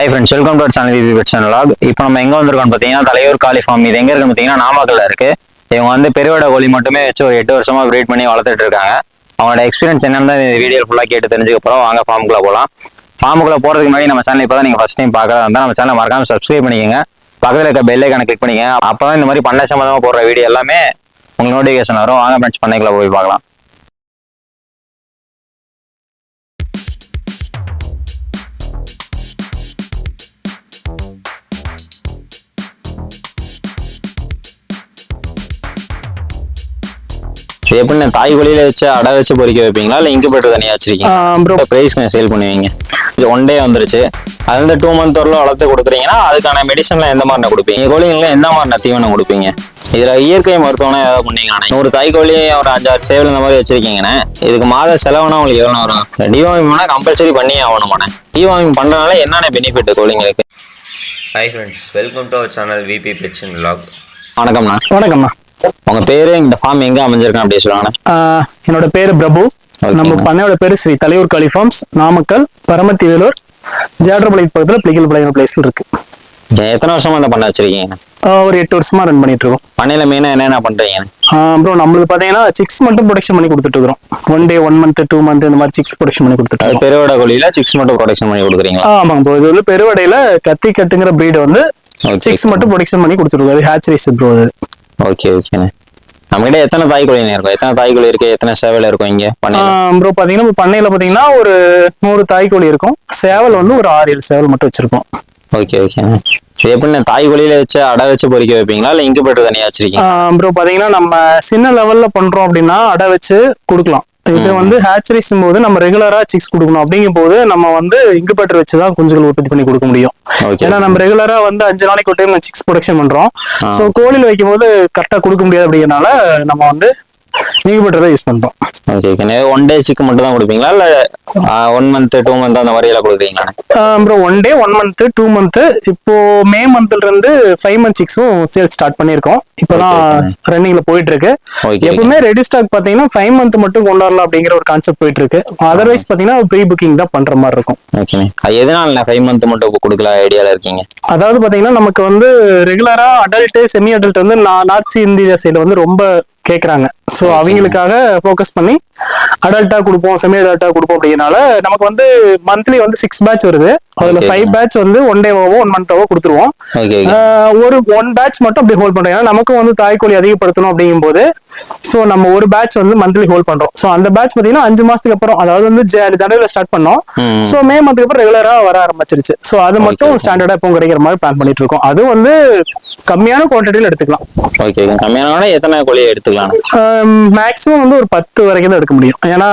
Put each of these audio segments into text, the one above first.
Hi friends welcome to channel VB pet channel இப்போ நம்ம எங்கே வந்திருக்கோம் பார்த்தீங்கன்னா தலையூர் காலி ஃபார்ம் இது எங்கே இருக்குன்னு பார்த்தீங்கன்னா நாமக்கல்ல இருக்குது இவங்க வந்து பெருவடை கோழி மட்டுமே வச்சு ஒரு எட்டு வருஷமாக ப்ரீட் பண்ணி வளர்த்துட்டு இருக்காங்க. அவங்களோட எக்ஸ்பீரியன்ஸ் என்னென்ன இந்த வீடியோ ஃபுல்லாக கேட்டு தெரிஞ்சுக்க போகிறோம் வாங்க ஃபார்முக்குள்ளே போகலாம் ஃபார்முக்குள்ளே போகிறதுக்கு முன்னாடி நம்ம சேனல் இப்போ தான் நீங்கள் ஃபஸ்ட் டைம் பார்க்கறதா இருந்தால் நம்ம சேனல் மறக்காமல் சப்ஸ்கிரைப் பண்ணிக்கோங்க. பக்கத்தில் இருக்க பெல் ஐக்கான கிளிக் பண்ணிக்கங்க. அப்போ தான் இந்த மாதிரி பண்ண சம்மந்தமாக போடுற வீடியோ எல்லாமே உங்களுக்கு நோட்டிஃபிகேஷன் வரும். வாங்க ஃப்ரெண்ட்ஸ் பண்ணைக்குள்ளே போய் பார்க்கலாம். இது எப்படி தாய் கோழியில வச்சு அடை வச்சு பொறிக்க வைப்பீங்களா? இல்லை இன்குபேட்டர் தனியாக வச்சிருக்கீங்க? ப்ரோ ப்ரைஸ் சேல் பண்ணுவீங்க. இது ஒன் டே வந்துருச்சு. அது வந்து டூ மந்த் வரல வளர்த்து கொடுக்குறீங்கன்னா அதுக்கான மெடிசன்லாம் எந்த மாதிரி கொடுப்பீங்க? கோழிங்களாம் எந்த மாதிரி தீவனம் கொடுப்பீங்க? இதுல இயற்கை மருத்துவம்லாம் ஏதாவது பண்ணீங்கண்ணே நூறு தாய் கோழி ஒரு அஞ்சாறு சேவல் இந்த மாதிரி வச்சிருக்கீங்கண்ணே இதுக்கு மாத செலவுனா உங்களுக்கு எவ்வளோ வரும்? பண்ணால் கம்பல்சரி பண்ணி ஆகணுமாண்ணே டிவாமிங் பண்ணுறதுனால என்னென்ன benefit கோழிங்களுக்கு? Hi friends welcome to our channel VB petition vlog. வணக்கம்ண்ணா. வணக்கம்ண்ணா. உங்க பேரு இந்த ஃபார்ம் எங்க அமைஞ்சிருக்கேன் அப்படி சொல்லுவாங்கண்ணே ஆஹ் என்னோட பேரு பிரபு. நம்ம. பண்ணையோட பேரு ஸ்ரீ தலையூர் கலிஃபார்ம்ஸ் நாமக்கல் பரமத்தி வேலூர் ஜேட்ரபாளையம் பக்கத்துல பிளிக்கல் பாளையம் பிளேஸ்ல இருக்கு. எத்தனை வருஷமா இந்த பண்ண வச்சிருக்கீங்க? ஒரு எட்டு வருஷமா ரன் பண்ணிட்டு இருக்கோம் பண்ணையில மெயினாக என்னென்ன பண்றீங்க? ப்ரோ நம்மளுக்கு பாத்தீங்கன்னா சிக்ஸ் மட்டும் ப்ரொடக்ஷன் பண்ணி கொடுத்துட்டு இருக்கிறோம் one day one month two month இந்த மாதிரி சிக்ஸ் ப்ரொடக்ஷன் பண்ணி கொடுத்துட்டு பெருவடை கோழியில சிக்ஸ் மட்டும் ப்ரொடக்ஷன் பண்ணி கொடுக்குறீங்களா? ஆமாங்க ப்ரோ இது வந்து பெருவடையில கத்தி கட்டுங்கிற breed வந்து. சிக்ஸ் மட்டும் ப்ரொடக்ஷன் பண்ணி கொடுத்துருக்கோம் அது ஹேச்சரிஸ் ப்ரோ அது. ஓகே ஓகேண்ணே நம்மகிட்ட எத்தனை தாய் கோழி இருக்கும் எத்தனை தாய் கோழி இருக்கு? எத்தனை சேவல் இருக்கும் இங்க? ப்ரோ பாத்தீங்கன்னா இப்ப பண்ணையில பாத்தீங்கன்னா ஒரு நூறு தாய்க்கோழி இருக்கும். சேவல் வந்து ஒரு ஆறு ஏழு சேவல் மட்டும் வச்சிருக்கோம். ஓகே ஓகேண்ணே இது எப்படிண்ணே தாய் கோழியில வச்சு அடை வச்சு பொறிக்க வைப்பீங்களா? இல்ல இன்குபேட்டர் தனியா வச்சிருக்கீங்க? ப்ரோ பாத்தீங்கன்னா நம்ம சின்ன லெவல்ல பண்றோம் அப்படின்னா அடை வச்சு கொடுக்கலாம். இது வந்து ஹேச்சரிஸ் போது நம்ம ரெகுலரா சிக்ஸ் கொடுக்கணும். அப்படிங்கும் போது நம்ம வந்து இன்குபேட்டர் வச்சு தான் குஞ்சுகள் உற்பத்தி பண்ணி கொடுக்க முடியும். ஏன்னா நம்ம ரெகுலரா வந்து அஞ்சு நாளைக்கு ஒரு டைம் சிக்ஸ் ப்ரொடக்ஷன் பண்றோம். ஸோ கோழியில் வைக்கும் போது கரெக்டா கொடுக்க முடியாது அப்படிங்கறனால நம்ம வந்து இன்குபேட்டர் தான் யூஸ் பண்றோம் okay okay one day chick மட்டும் தான் கொடுப்பீங்களா? இல்ல ஒன் மந்த் டூ மந்த் அந்த மாதிரி எல்லாம் கொடுக்குறீங்களா? Bro one day one month two month இப்போ மே மந்த்ல இருந்து ஃபைவ் மந்த் சிக்ஸும் சேல் ஸ்டார்ட் பண்ணியிருக்கோம். இப்போதான் ரன்னிங்ல போயிட்டு இருக்கு ஓகே எப்பவுமே ரெடி ஸ்டாக் பாத்தீங்கன்னா ஃபைவ் மந்த் மட்டும் கொண்டு வரலாம் அப்படிங்கிற ஒரு கான்செப்ட் போயிட்டு இருக்கு அதர்வைஸ் பாத்தீங்கன்னா ப்ரீ புக்கிங் தான் பண்ற மாதிரி இருக்கும். அது எதனால ஃபைவ் மந்த் மட்டும் இப்ப கொடுக்கல ஐடியால இருக்கீங்க? அதாவது பாத்தீங்கன்னா நமக்கு வந்து ரெகுலரா அடல்ட் செமி அடல்ட் வந்து நார்த் இந்தியா சைடு வந்து ரொம்ப கேக்குறாங்க. ஸோ அவங்களுக்காக ஃபோக்கஸ் பண்ணி அடல்ட்டா கொடுப்போம் செமி அடல்ட்டா கொடுப்போம் அப்படிங்கறனால நமக்கு வந்து மந்த்லி வந்து சிக்ஸ் பேட்ச் வருது. அதுல. ஃபைவ் பேட்ச் வந்து ஒன் டேவாவோ ஒன் மந்த்தாவோ கொடுத்துருவோம். ஒரு ஒன் பேட்ச் மட்டும் அப்படி ஹோல்ட் பண்றோம். ஏன்னா நமக்கும் வந்து தாய்க்கோழி அதிகப்படுத்தணும் அப்படிங்கும் போது ஸோ நம்ம ஒரு பேட்ச் வந்து மந்த்லி ஹோல்ட் பண்றோம். ஸோ அந்த பேட்ச் பாத்தீங்கன்னா அஞ்சு மாசத்துக்கு அப்புறம் அதாவது வந்து ஜனவரில ஸ்டார்ட் பண்ணோம். ஸோ மே மந்த்துக்கு அப்புறம் ரெகுலரா வர ஆரம்பிச்சிருச்சு. ஸோ அது மட்டும் ஸ்டாண்டர்டா இப்போ கிடைக்கிற மாதிரி பிளான் பண்ணிட்டு இருக்கோம். அது வந்து கம்மியான குவான்டிட்டியில எடுத்துக்கலாம். ஓகே கம்மியான எத்தனை கோழியை எடுத்துக்கலாம்? மேக்ஸிமம் வந்து ஒரு பத்து வரைக்கும் தான் எடுக்க முடியும். ஏன்னா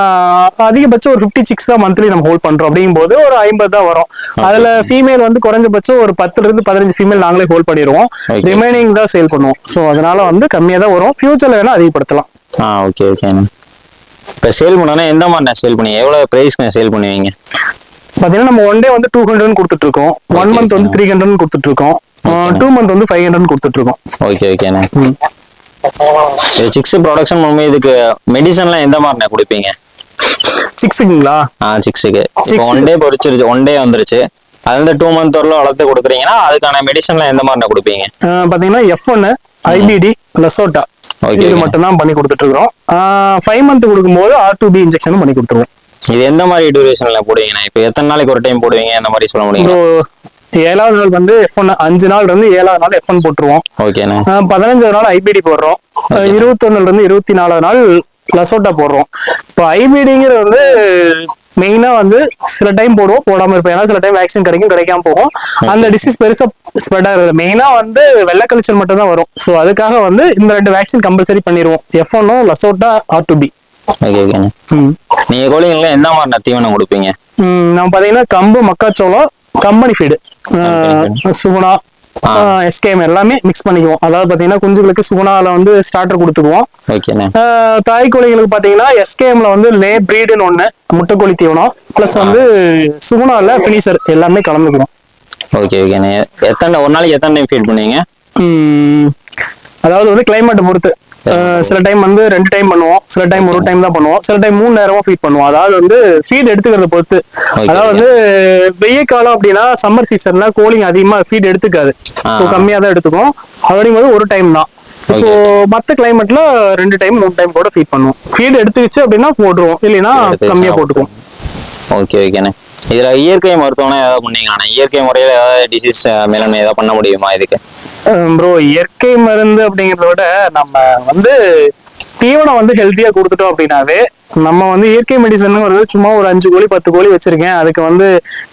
அதிகபட்சம் ஒரு ஃபிஃப்டி சிக்ஸ் தான் மந்த்லி நம்ம ஹோல்ட் பண்றோம் அப்படிங்கும் போது ஒரு ஐம்பது தான் வரும். அதுல ஃபீமேல் வந்து குறைஞ்சபட்சம் ஒரு பத்துல இருந்து பதினஞ்சு ஃபீமேல் நாங்களே ஹோல்ட் பண்ணிடுவோம். ரிமைனிங் தான் சேல் பண்ணுவோம். ஸோ அதனால வந்து கம்மியா தான் வரும். ஃபியூச்சர்ல வேணா அதிகப்படுத்தலாம். ஆ ஓகே ஓகேண்ணே இப்போ சேல் பண்ணோன்னா எந்த மாதிரி சேல் பண்ணி எவ்வளோ ப்ரைஸ்க்கு சேல் பண்ணுவீங்க? பாத்தீங்கன்னா நம்ம ஒன் டே வந்து டூ ஹண்ட்ரட் கொடுத்துட்டு இருக்கோம். ஒன் மந்த் வந்து த்ரீ ஹண்ட்ரட் கொடுத்துட்டு இருக்கோம். டூ மந்த் வந்து ஃபைவ் ஹண்ட்ரட் கொடுத்துட்டு இருக்கோம் ஓகே ஓகேண்ணே சிக்ஸ் ப்ரொடக்ஷன் பண்ணும்போது இதுக்கு மெடிசன்லாம் எந்த மாதிரிண்ணே கொடுப்பீங்க? சிக்ஸுங்களா ஆ சிக்ஸுக்கு. ஒன் டே பொறிச்சிருச்சு ஒன் டே வந்துருச்சு. அது வந்து டூ மந்த் வரல வளர்த்து கொடுக்குறீங்கன்னா அதுக்கான மெடிசன்லாம் எந்த மாதிரிண்ணே கொடுப்பீங்க? பாத்தீங்கன்னா எஃப் ஒன்னு ஐபிடி லெசோட்டா இது okay. மட்டும் தான் பண்ணி கொடுத்துட்டு இருக்கிறோம் ஃபைவ் மந்த் கொடுக்கும்போது ஆர் டூ பி இன்ஜெக்ஷனும் பண்ணி கொடுத்துருவோம். இது எந்த மாதிரி டியூரேஷன்ல போடுவீங்கண்ணா? இப்போ எத்தனை நாளைக்கு ஒரு டைம் போடுவீங்க? அந்த மாதிரி சொல்ல இப்போ ஏழாவது நாள் வந்து எஃப் ஒன் அஞ்சு நாள் இருந்து ஏழாவது நாள் எஃப் ஒன் போட்டுருவோம். பதினஞ்சாவது நாள் ஐபிடி போடுறோம். இருபத்தொன்னுல இருந்து இருபத்தி நாலாவது நாள் லசோட்டா போடுறோம். இப்போ ஐபிடிங்கிறது வந்து மெயினா வந்து சில டைம் போடுவோம் போடாம இருப்போம். ஏன்னா சில டைம் வேக்சின் கிடைக்கும் கிடைக்காம போகும். அந்த டிசீஸ் பெருசா ஸ்ப்ரெட் ஆகுது. மெயினா வந்து வெள்ளை கழிச்சல் மட்டும் தான் வரும். ஸோ அதுக்காக வந்து இந்த ரெண்டு வேக்சின் கம்பல்சரி பண்ணிடுவோம் எஃப் ஒன்னும் LaSota R two B okay ஓகேண்ணே நீங்க கோழிங்கெல்லாம் எந்த மாதிரி தீவனம் கொடுப்பீங்க? நம்ம பாத்தீங்கன்னா கம்பு மக்காச்சோளம் கம்பெனி ஃபீடு சுகுணா. எஸ்கேஎம் எல்லாமே மிக்ஸ் பண்ணிக்குவோம். அதாவது பாத்தீங்கன்னா குஞ்சுகளுக்கு சுகுணால வந்து ஸ்டார்டர் கொடுத்துக்குவோம். தாய் கோழிகளுக்கு பாத்தீங்கன்னா எஸ்கேஎம்ல வந்து லே பிரீடுன்னு ஒண்ணு முட்டைக்கோழி தீவனம் பிளஸ் வந்து சுகுணால ஃபினிஷர் எல்லாமே கலந்துக்குவோம். ஓகே ஓகேண்ணே எத்தனை ஒரு நாளைக்கு எத்தனை டைம் ஃபீட் பண்ணுவீங்க? அதாவது வந்து கிளைமேட் பொறுத்து. சில டைம் வந்து ரெண்டு டைம் பண்ணுவோம். சில டைம் ஒரு டைம் தான் பண்ணுவோம். சில டைம் மூணு நேரமா ஃபீட் பண்ணுவோம். அதாவது வந்து ஃபீட் எடுத்துக்கிறத பொறுத்து. அதாவது வந்து வெயில் காலம் அப்படின்னா சம்மர் சீசன்ல கோழிங்க அதிகமா ஃபீட் எடுத்துக்காது. ஸோ கம்மியா தான் எடுத்துக்கும் அப்படிங்கும்போது ஒரு டைம் தான். இப்போ மத்த கிளைமேட்ல ரெண்டு டைம் மூணு டைம் கூட ஃபீட் பண்ணுவோம். ஃபீட் எடுத்துக்கிச்சு அப்படின்னா போட்டுருவோம். இல்லைன்னா கம்மியா போட்டுக்குவோம். ஓகே ஓகேண்ணே இதுல இயற்கை மருத்துவம்னா ஏதாவது பண்ணீங்களாண்ணே இயற்கை முறையில ஏதாவது டிசீஸ் மேலாண்மை ஏதாவது பண்ண முடியுமா இதுக்கு? ப்ரோ இயற்கை மருந்து அப்படிங்கறத விட நம்ம வந்து தீவனம் வந்து ஹெல்த்தியா கொடுத்துட்டோம் அப்படின்னாவே நம்ம வந்து இயற்கை மெடிசன் வருது சும்மா ஒரு அஞ்சு கோழி பத்து கோழி வச்சிருக்கேன். அதுக்கு வந்து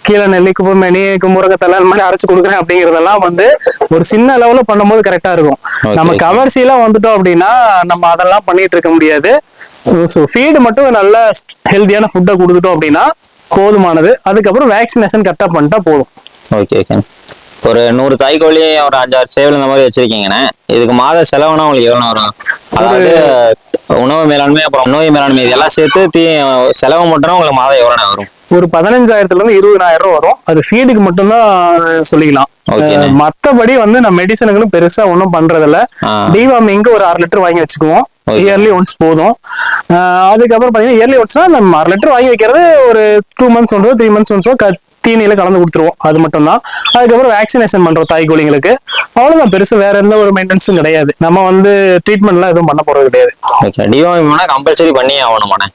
கீழே நெல்லி குப்பமேனி குமுறகத்தலை அந்த மாதிரி அரைச்சு கொடுக்குறேன் அப்படிங்கறதெல்லாம் வந்து ஒரு சின்ன லெவல்ல பண்ணும்போது கரெக்டா இருக்கும். நம்ம கமர்ஷியலா வந்துட்டோம் அப்படின்னா நம்ம அதெல்லாம் பண்ணிட்டு இருக்க முடியாது. ஸோ ஃபீடு மட்டும் நல்ல ஹெல்த்தியான ஃபுட்டை கொடுத்துட்டோம் அப்படின்னா போதுமானது. அதுக்கப்புறம் வேக்சினேஷன் கரெக்டா பண்ணிட்டா போதும். ஓகே ஓகே ஒரு நூறு தாய்க்கோழி ஒரு அஞ்சாறு சேவல் இந்த மாதிரி வச்சிருக்கீங்கண்ணே. இதுக்கு மாத செலவுனா உங்களுக்கு எவ்வளோ வரும்? அதாவது உணவு மேலாண்மை அப்புறம் நோய் மேலாண்மை இதெல்லாம் சேர்த்து தீ செலவு மட்டும் உங்களுக்கு மாதம் எவ்வளோண்ணே வரும்? ஒரு பதினஞ்சாயிரத்துல இருந்து இருபதாயிரம் ரூபா வரும். அது ஃபீடுக்கு மட்டும்தான் சொல்லிக்கலாம். மத்தபடி வந்து நம்ம மெடிசனுங்களும் பெருசா ஒன்றும் பண்றதில்ல. டிவாமிங்க ஒரு அரை லிட்டர் வாங்கி வச்சுக்குவோம். இயர்லி ஒன்ஸ் போதும். அதுக்கப்புறம் பாத்தீங்கன்னா இயர்லி ஒன்ஸ்னா நம்ம அரை லிட்டர் வாங்கி வைக்கிறது ஒரு டூ மந்த்ஸ் ஒன்றோ த்ரீ மந்த்ஸ் ஒன்ஸோ தீனியில கலந்து கொடுத்துருவோம். அது மட்டும் தான் அதுக்கப்புறம் வேக்சினேஷன் பண்றோம் தாய் கோழிங்களுக்கு அவ்வளவுதான். பெருசு வேற எந்த ஒரு மெயின்டெனன்ஸும் கிடையாது. நம்ம வந்து ட்ரீட்மெண்ட்லாம் எதுவும் பண்ண போறது கிடையாது. ஓகே டிவாமினா கம்பல்சரி பண்ணியே ஆகணுமாண்ணே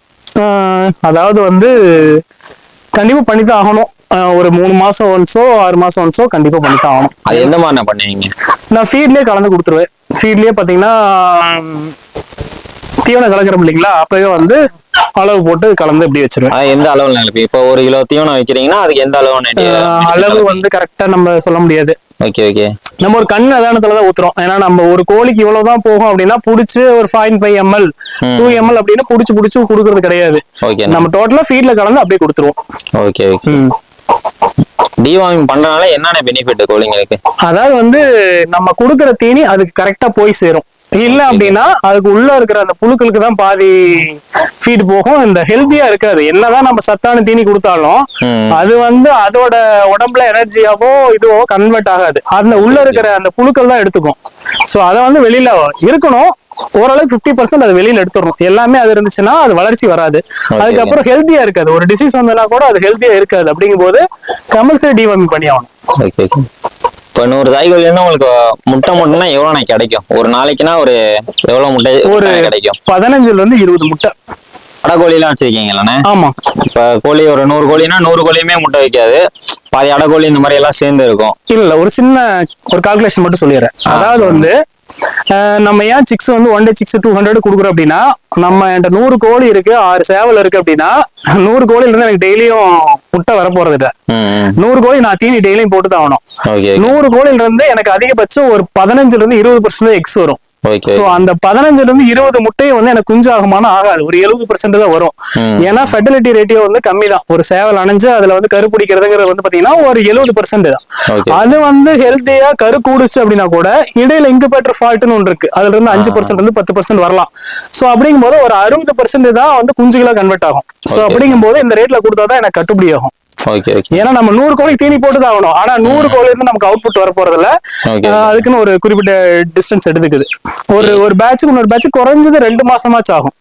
அதாவது வந்து கண்டிப்பா பண்ணித்தான் ஆகணும். ஆஹ் ஒரு மூணு மாசம் ஒன்ஸோ ஆறு மாசம் ஒன்ஸோ கண்டிப்பா பண்ணித்தான் ஆகணும். அது எந்த மாதிரிண்ணே பண்ணுவீங்க? நான் ஃபீட்லயே கலந்து கொடுத்துருவேன். ஃபீட்லயே பாத்தீங்கன்னா ஆஹ் தீவனம் கலக்கிறோம் இல்லைங்களா? அப்பவே வந்து அளவு போட்டு கலந்து இப்படி வச்சிருவேன். எந்த அளவுல நினைப்பீங்க இப்போ ஒரு கிலோ தீவனம் வைக்கிறீங்கன்னா அதுக்கு எந்த அளவு அளவு வந்து கரெக்டா நம்ம சொல்ல முடியாது. Okay okay. நம்ம ஒரு கண் அதானத்துல தான் ஊத்துறோம். ஏன்னா நம்ம ஒரு கோழிக்கு இவ்வளவுதான் போகும் அப்படின்னா புடிச்சு ஒரு five five ml two ml அப்படின்னு புடிச்சு புடிச்சு கொடுக்கறது கிடையாது. ஓகே. நம்ம டோட்டலா ஃபீட்ல கலந்து அப்படியே கொடுத்துருவோம். Okay okay. ம். டிவாமிங் பண்றதுனால என்னென்ன பெனிஃபிட் கோழிங்களுக்கு? அதாவது வந்து நம்ம கொடுக்குற தீனி அதுக்கு கரெக்டா போய் சேரும். இல்ல அப்படின்னா அதுக்கு உள்ள இருக்கிற அந்த புழுக்களுக்கு தான் பாதி ஃபீட் போகும். இந்த ஹெல்த்தியா இருக்காது. என்னதான் நம்ம சத்தான தீனி கொடுத்தாலும். அது வந்து அதோட உடம்புல எனர்ஜியாவோ இதுவோ கன்வெர்ட் ஆகாது. அந்த உள்ள இருக்கிற அந்த புழுக்கள் தான் எடுத்துக்கும். சோ அதை வந்து வெளியில இருக்கணும். ஓரளவுக்கு ஃபிஃப்டி பர்சன்ட் அது வெளியில எடுத்துடணும். எல்லாமே அது இருந்துச்சுன்னா அது வளர்ச்சி வராது. அதுக்கப்புறம் ஹெல்த்தியா இருக்காது. ஒரு டிசீஸ் வந்ததுனா கூட அது ஹெல்த்தியா இருக்காது. அப்படிங்கும்போது கம்பல்சரி டிவார்மிங் பண்ணி ஆகணும். இப்போ நூறு தாய்கோழி இருந்து உங்களுக்கு முட்டை முட்டைனா எவ்வளோ நான் கிடைக்கும்? ஒரு நாளைக்குனா ஒரு எவ்வளோ முட்டை ஒரு கிடைக்கும்? பதினஞ்சுல இருந்து இருபது முட்டை. அடைக்கோழிலாம் வச்சிருக்கீங்களாண்ணே ஆமா. இப்போ கோழி ஒரு நூறு கோழினா நூறு கோழியுமே முட்டை வைக்காது. பாதி அடைக்கோழி இந்த மாதிரி எல்லாம் சேர்ந்து இருக்கும். இல்ல ஒரு சின்ன ஒரு கால்குலேஷன் மட்டும் சொல்லிடுறேன். அதாவது வந்து நம்ம ஏன் சிக்ஸ் வந்து one day chicks two hundred கொடுக்குறோம் அப்படின்னா நம்ம என்கிட்ட நூறு கோழி இருக்கு ஆறு சேவல் இருக்கு அப்படின்னா நூறு கோழில இருந்து எனக்கு டெய்லியும் முட்டை வர போறது இல்ல நூறு கோழி நான் தீனி டெய்லியும் போட்டு தான் ஆகணும் ஓகே நூறு கோழில இருந்து எனக்கு அதிகபட்சம் ஒரு பதினஞ்சுல இருந்து இருபது பர்சன்ட் எக்ஸ் வரும். சோ அந்த பதினஞ்சுல இருந்து இருபது முட்டையும் வந்து எனக்கு குஞ்சு ஆகுமானா ஆகாது. ஒரு எழுபது பர்சன்ட் தான் வரும். ஏன்னா ஃபெர்டிலிட்டி ரேட்டியோ வந்து கம்மி தான் ஒரு சேவல் அணைஞ்சு அதுல வந்து கரு பிடிக்கிறதுங்கிறது வந்து பாத்தீங்கன்னா ஒரு எழுபது பர்சன்ட் தான். அது வந்து ஹெல்த்தியா கரு கூடுச்சு அப்படின்னா கூட இடையில இன்குபேட்டர் ஃபால்ட்னு ஒன்று இருக்கு. அதுல இருந்து அஞ்சு பர்சன்ட் இருந்து பத்து பர்சன்ட் வரலாம். சோ அப்படிங்கும் போது ஒரு அறுபது பர்சன்ட் தான் வந்து குஞ்சுகளா கன்வெர்ட் ஆகும். So Okay. அப்படிங்கும் போது இந்த ரேட்ல கொடுத்தாதான் எனக்கு கட்டுப்படி ஆகும். ஓகே ஏன்னா நம்ம நூறு கோழி தீனி போட்டு தான் ஆகணும். ஆனா நூறு கோழி இருந்து நமக்கு அவுட்புட் வர போறது இல்ல அதுக்குன்னு ஒரு குறிப்பிட்ட டிஸ்டன்ஸ் எடுத்துக்குது. ஒரு ஒரு பேட்சுக்கு இன்னொரு பேட்ச் குறைஞ்சது ரெண்டு மாசமாச்சும் ஆகும்.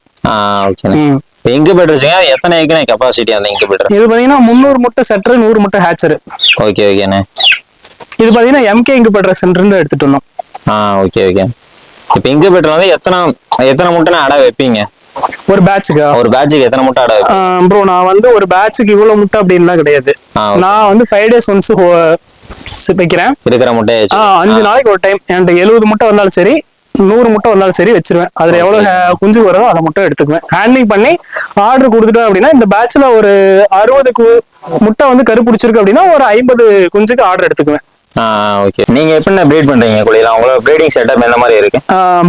இன்குபேட்டர் வச்சுங்க எத்தனை ஏக்கர் கெப்பாசிட்டி அந்த இன்குபேட்டர் இது பாத்தீங்கன்னா முந்நூறு முட்டை செட்டர் நூறு முட்டை ஹேச்சர் ஓகே ஓகேண்ணே இது பாத்தீங்கன்னா எம்கே இங்குபேட்டர் சென்டர்னு எடுத்துட்டு வந்தோம். ஆ ஓகே ஓகே இப்போ இன்குபேட்டர் வந்து எத்தனை எத்தனை முட்டைனா அடை வைப்பீங்க? ஒரு பேட்சுக்கா ஒரு பேட்சுக்கு எத்தனை முட்டை வைப்பீங்க ப்ரோ நான் வந்து ஒரு பேட்சுக்கு இவ்வளவு முட்டை அப்படின்லாம் கிடையாது. நான் வந்து ஃபைவ் டேஸ் ஒன்ஸ் வைக்கிறேன். இருக்கிற ஆ, அஞ்சு நாளைக்கு ஒரு டைம் என்கிட்ட எழுபது முட்டை வந்தாலும் சரி நூறு முட்டை வந்தாலும் சரி வச்சிருவேன். அதுல எவ்வளவு குஞ்சு வருதோ அதை முட்டை எடுத்துக்குவேன். ஹேண்ட்லிங் பண்ணி ஆர்டர் கொடுத்துட்டோம் அப்படின்னா இந்த பேட்ச்ல ஒரு அறுபது கு- முட்டை வந்து கரு பிடிச்சிருக்கு அப்படின்னா ஒரு ஐம்பது குஞ்சுக்கு ஆர்டர் எடுத்துக்குவேன். ஓகே நீங்க எப்படி ப்ரீட் பண்றீங்க கோழிலாம் உங்களோட ப்ரீடிங் செட்டப் எந்த மாதிரி இருக்கு?